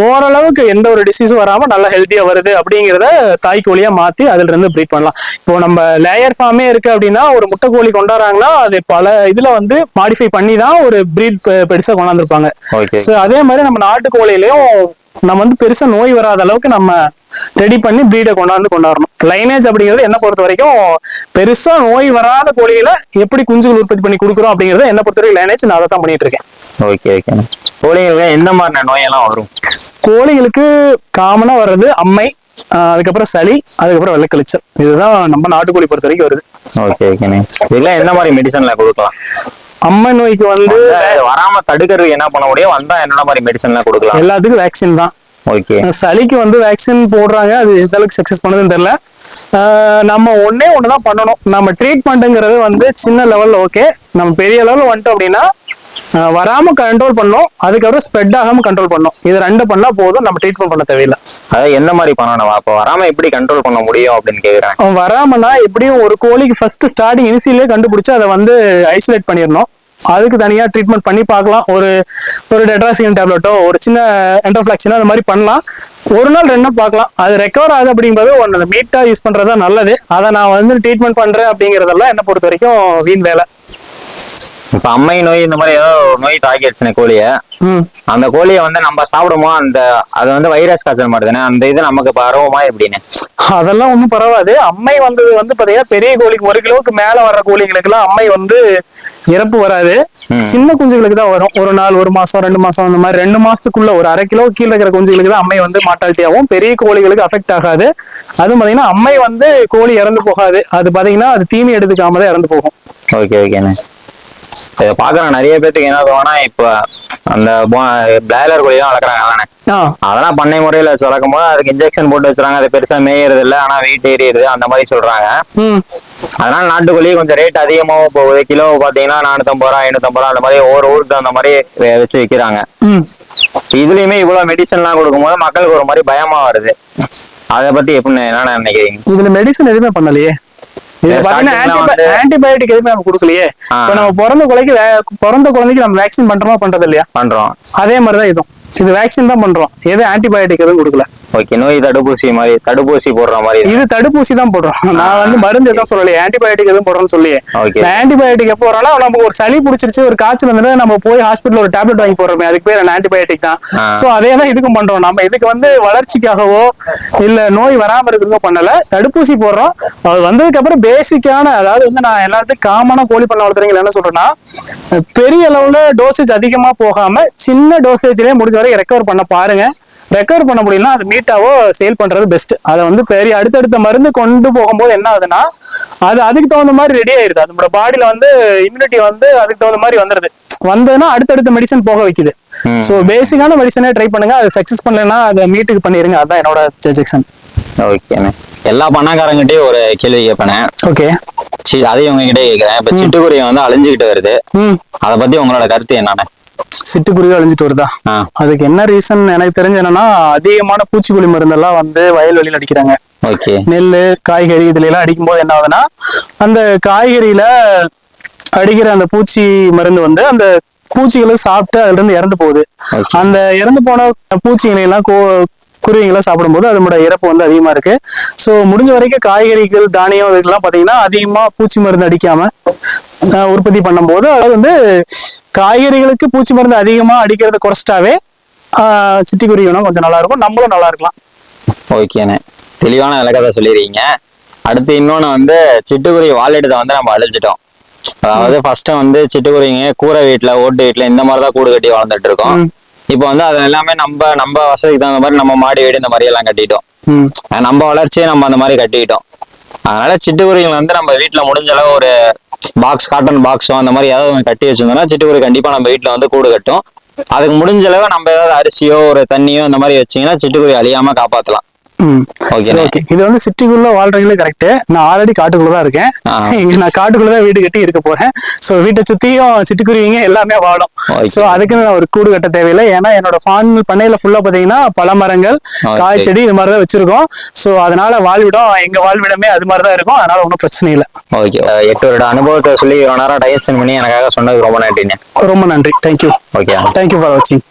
ஓரளவுக்கு எந்த ஒரு டிசீஸும் வராம நல்லா ஹெல்த்தியா வருது அப்படிங்கிறத தாய் கோழியா மாத்தி அதுல இருந்து ப்ரீட் பண்ணலாம். இப்போ நம்ம லேயர் ஃபார்மே இருக்கு அப்படின்னா ஒரு முட்டை கோழி கொண்டாடுறாங்கன்னா அது பல இதுல வந்து மாடிஃபை பண்ணி தான் ஒரு ப்ரீட் பெருசா கொண்டாந்துருப்பாங்க. அதே மாதிரி நம்ம நாட்டு கோழிலையும் நம்ம வந்து பெருசா நோய் வராத அளவுக்கு நம்ம ரெடி பண்ணி ப்ரீடை கொண்டாந்து கொண்டாடணும் லைனேஜ் அப்படிங்கிறது என்ன பொறுத்த வரைக்கும் பெருசா நோய் வராத கோழிகளை எப்படி குஞ்சுகள் உற்பத்தி பண்ணி கொடுக்குறோம் அப்படிங்கறத என்ன பொறுத்த வரைக்கும் லைனேஜ் நான் அதை தான் பண்ணிட்டு இருக்கேன். ஓகே ஓகேண்ணே கோழிகளுக்கு எந்த மாதிரியான நோயெல்லாம் வரும்? கோழிகளுக்கு காமனா வர்றது அம்மை அதுக்கப்புறம் சளி அதுக்கப்புறம் வெள்ளைக்கழிச்சல். இதுதான் நம்ம நாட்டுக்கோழி பொறுத்த வரைக்கும் வருது. ஓகே ஓகேண்ணே இதெல்லாம் எந்த மாதிரி மெடிசன்ல கொடுக்கலாம்? அம்மை நோய்க்கு வந்து வராம தடுக்கிறதுக்கு என்ன பண்ண முடியும்? வந்தா என்னென்ன மாதிரி மெடிசன்லாம் கொடுக்கலாம்? எல்லாத்துக்கும் வேக்சின் தான். ஓகே சளிக்கு வந்து வேக்சின் போடுறாங்க. அது எந்த அளவுக்கு சக்சஸ் பண்ணுதுன்னு தெரியல. நம்ம ஒண்ணே ஒன்று தான் பண்ணணும். நம்ம ட்ரீட்மெண்ட்டுங்கிறது வந்து சின்ன லெவல்ல ஓகே நம்ம பெரிய லெவலில் வந்துட்டோம் அப்படின்னா வராம கண்ட்ரோல் பண்ணோம். அதுக்கப்புறம் ஸ்ப்ரெட் ஆகாம கண்ட்ரோல் பண்ணோம். இது ரெண்டு பண்ணா போதும். நம்ம ட்ரீட்மெண்ட் பண்ண தேவையில்லை. அதாவது எந்த மாதிரி பண்ணணும்? அப்ப வராம எப்படி கண்ட்ரோல் பண்ண முடியும் அப்படின்னு கேக்குறேன். அவன் வராமனா எப்படியும் ஒரு கோழிக்கு ஃபர்ஸ்ட் ஸ்டார்டிங் இனிஷியலே கண்டுபிடிச்சு அதை வந்து ஐசோலேட் பண்ணிடணும். அதுக்கு தனியா ட்ரீட்மெண்ட் பண்ணி பார்க்கலாம். ஒரு ஒரு டெட்ராசிகன் டேப்லெட்டோ ஒரு சின்ன என்டோஃபிளாக்சினோ அந்த மாதிரி பண்ணலாம். ஒரு நாள் ரெண்டு நாள் பார்க்கலாம். அது ரெக்கவர் ஆகுது அப்படிங்கிறது ஒன்று மீட்டா யூஸ் பண்றது தான் நல்லது. அதை நான் வந்து ட்ரீட்மெண்ட் பண்றேன் அப்படிங்கறதெல்லாம் என்ன பொறுத்த வரைக்கும் வீண் வேலை. இப்ப அம்மை நோய் இந்த மாதிரி ஏதோ ஒரு நோய் தாக்கிடுச்சுனே கோழிய. அந்த கோழியை வந்து நம்ம சாப்பிடுமோ? அந்த அது வந்து வைரஸ் காய்ச்சல் மாட்டுதுனே அந்த இது நமக்கு பரவுமா எப்படின்னு. அதெல்லாம் ஒன்றும் பரவாது. அம்மை வந்தது வந்து பாத்தீங்கன்னா பெரிய கோழிக்கு ஒரு கிலோவுக்கு மேல வர்ற கோழிகளுக்குலாம் அம்மை வந்து இறப்பு வராது. சின்ன குஞ்சுகளுக்கு தான் வரும். ஒரு நாள் ஒரு மாசம் ரெண்டு மாசம் அந்த மாதிரி ரெண்டு மாசத்துக்குள்ள ஒரு அரை கிலோ கீழே இருக்கிற குஞ்சுகளுக்கு தான் அம்மை வந்து மாட்டாலிட்டி ஆகும் பெரிய கோழிகளுக்கு அஃபெக்ட் ஆகாது. அதுவும் பாத்தீங்கன்னா அம்மை வந்து கோழி இறந்து போகாது. அது பாத்தீங்கன்னா அது தீனி எடுத்துக்காம தான் இறந்து போகும். ஓகே ஓகேண்ணே. பாக்குற நிறைய பேத்துக்கு என்ன தோணுனா இப்ப அந்த பிளாய்லர் கோழி தான் வளர்க்குறாங்க அதானே? அதெல்லாம் பண்ணை முறையில வச்சு வளர்க்கும் போது அதுக்கு இன்ஜெக்ஷன் போட்டு வச்சுறாங்க அது பெருசா மேயறது இல்ல ஆனா வெயிட் ஏறிடுது அந்த மாதிரி சொல்றாங்க. அதனால நாட்டுக்கோழி கொஞ்சம் ரேட் அதிகமாகவும் போகுது. கிலோ பாத்தீங்கன்னா நானூத்தம்பது ரூபா ஐநூத்தம்பது ரூபா அந்த மாதிரி ஒவ்வொரு ஊருக்கு தகுந்த மாதிரி வச்சு விக்கிறாங்க. ம். இதுலயுமே இவ்வளவு மெடிசன்லாம் கொடுக்கும்போது மக்களுக்கு ஒரு மாதிரி பயமா வருது. அதை பத்தி எப்படி என்ன நினைக்கிறீங்க? இதுல மெடிசன் எதுவுமே பண்ணலையே? ஆன்டிபயோட்டிக் எதுவுமே நம்ம கொடுக்கலையே. நம்ம பிறந்த குழந்தைக்கு பிறந்த குழந்தைக்கு நம்ம வேக்சின் பண்றோமா பண்றது இல்லையா பண்றோம். அதே மாதிரிதான் இதுவும். இது வேக்சின் தான் பண்றோம். எது ஆன்டிபயோட்டிக் எதுவும் கொடுக்கல. ஓகே நோய் தடுப்பூசி மாதிரி தடுப்பூசி போடுற மாதிரி இது. தடுப்பூசி தான் போடுறோம். நான் வந்து மருந்து எதுவும் சொல்லலையே ஆன்டிபயோட்டிக் எதுவும் போடுறோம்னு சொல்லியே ஓகே ஆன்டிபயோட்டிக் எப்போ நமக்கு ஒரு சளி பிடிச்சிருச்சு ஒரு காய்ச்சல் வந்து நம்ம போய் ஹாஸ்பிட்டல் ஒரு டேப்லெட் வாங்கி போடுறோமே அதுக்கு பேர் ஆன்டிபயோட்டிக் தான். சோ அதே தான் இதுக்கும் பண்றோம். நம்ம இதுக்கு வந்து வளர்ச்சிக்காகவோ இல்ல நோய் வராம இருக்கிறதுக்கோ பண்ணல. தடுப்பூசி போடுறோம். அது வந்ததுக்கு அப்புறம் பேசிக்கான அதாவது வந்து நான் எல்லாத்துக்கும் காமனா கோழி பண்ண வளர்த்துறீங்க என்ன சொல்றேன்னா பெரிய அளவுல டோசேஜ் அதிகமா போகாம சின்ன டோசேஜ்லயே முடிஞ்ச வரைக்கும் ரெக்கவர் பண்ண பாருங்க. ரெக்கவர் பண்ண முடியலன்னா அது மீட்டாவோ சேல் பண்றது பெஸ்ட் அதை வந்து பெரிய அடுத்தடுத்த மருந்து கொண்டு போகும்போது என்ன ஆகுதுன்னா அது அதுக்கு தகுந்த மாதிரி ரெடி ஆயிருது. அதோட பாடியில வந்து இம்யூனிட்டி வந்து அதுக்கு தகுந்த மாதிரி வந்துருது. வந்ததுன்னா அடுத்தடுத்த மெடிசன் போக வைக்குது. ஸோ பேசிக்கான மெடிசனே ட்ரை பண்ணுங்க. அது சக்சஸ் பண்ணலைன்னா அதை மீட்டுக்கு பண்ணிருங்க. அதான் என்னோட சஜெக்ஷன் ஓகேண்ணே எல்லா பண்ணக்காரங்கிட்டயும் ஒரு கேள்வி கேட்பேனே. ஓகே சி அதையும் உங்ககிட்ட கேட்கிறேன். இப்ப சிட்டுக்குருவி வந்து அழிஞ்சுக்கிட்டு வருது. அதை பத்தி உங்களோட கருத்து என்னண்ணே? சிட்டுக்குருவி அழிஞ்சிட்டு வருதா? அதுக்கு என்ன ரீசன் எனக்கு தெரிஞ்சு என்னன்னா அதிகமான பூச்சிக்கொல்லி மருந்தெல்லாம் வந்து வயல்வெளியில் அடிக்கிறாங்க. நெல் காய்கறி இதுல எல்லாம் அடிக்கும்போது என்ன ஆகுதுன்னா அந்த காய்கறியில அடிக்கிற அந்த பூச்சி மருந்து வந்து அந்த பூச்சிகளை சாப்பிட்டு அதுல இருந்து இறந்து போகுது. அந்த இறந்து போன பூச்சிகளை எல்லாம் கோ குருவிகளை சாப்பிடும்போது அதனோட இறப்பு வந்து அதிகமா இருக்கு. ஸோ முடிஞ்ச வரைக்கும் காய்கறிகள் தானியம் இதுக்கெல்லாம் பாத்தீங்கன்னா அதிகமா பூச்சி மருந்து அடிக்காம உற்பத்தி பண்ணும்போது அது வந்து காய்கறிகளுக்கு பூச்சி மருந்து அதிகமா அடிக்கிறத குறைச்சிட்டாவே ஆஹ், சிட்டுக்குருவினா கொஞ்சம் நல்லா இருக்கும். நம்மளும் நல்லா இருக்கலாம். ஓகேண்ணே தெளிவான விளக்கத்தை சொல்லிடுறீங்க அடுத்து இன்னொன்னு வந்து சிட்டுக்குருவி வாழிடத்தை வந்து நம்ம அழிச்சிட்டோம் அதாவது ஃபர்ஸ்ட் வந்து சிட்டுக்குருவிங்க கூரை வீட்டுல ஓட்டு வீட்டுல இந்த மாதிரி தான் கூடு கட்டி வளர்ந்துட்டு இருக்கோம். இப்போ வந்து அது எல்லாமே நம்ம நம்ம வசதிக்கு தகுந்த மாதிரி நம்ம மாடி வீடு இந்த மாதிரி எல்லாம் கட்டிட்டோம் நம்ம வளர்ச்சியை நம்ம அந்த மாதிரி கட்டிக்கிட்டோம். அதனால சிட்டுக்குருவிகள் வந்து நம்ம வீட்டுல முடிஞ்ச அளவு ஒரு பாக்ஸ் காட்டன் பாக்ஸோ அந்த மாதிரி ஏதாவது கட்டி வச்சிருந்தோம்னா சிட்டுக்குருவி கண்டிப்பா நம்ம வீட்டுல வந்து கூடு கட்டும். அதுக்கு முடிஞ்ச அளவு நம்ம ஏதாவது அரிசியோ ஒரு தண்ணியோ இந்த மாதிரி வச்சீங்கன்னா சிட்டுக்குருவி அழியாம காப்பாத்தலாம். ம் ஓகே. இது வந்து சிட்டிக்குள்ள வாழ்றீங்களே கரெக்ட் நான் ஆல்ரெடி காட்டுக்குள்ள தான் இருக்கேன். இங்க நான் காட்டுக்குள்ள தான் வீடு கட்டி இருக்க போறேன். சோ வீட்டை சுத்தியும் சிட்டுக்குருவிங்க எல்லாமே வாழும். சோ அதுக்கு நான் ஒரு கூடு கட்ட தேவையில்லை. ஏன்னா என்னோட ஃபார்ம் பண்ணையில ஃபுல்லா பாத்தீங்கன்னா பல மரங்கள். காய் செடி இது மாதிரி தான் வச்சிருக்கோம். சோ அதனால வாழ்விடம் எங்க வாழ்விடமே அது மாதிரி தான் இருக்கும். அதனால ஒன்றும் பிரச்சனை இல்லை. ஓகே. எட்டு வருட அனுபவத்தை சொல்லி இவ்வளவு நேரம் ஸ்பெண்ட் பண்ணி எனக்காக சொன்னதுக்கு ரொம்ப நன்றிண்ணே. ரொம்ப நன்றி. தேங்க்யூ ஓகே தேங்க்யூ ஃபார் வாட்சிங்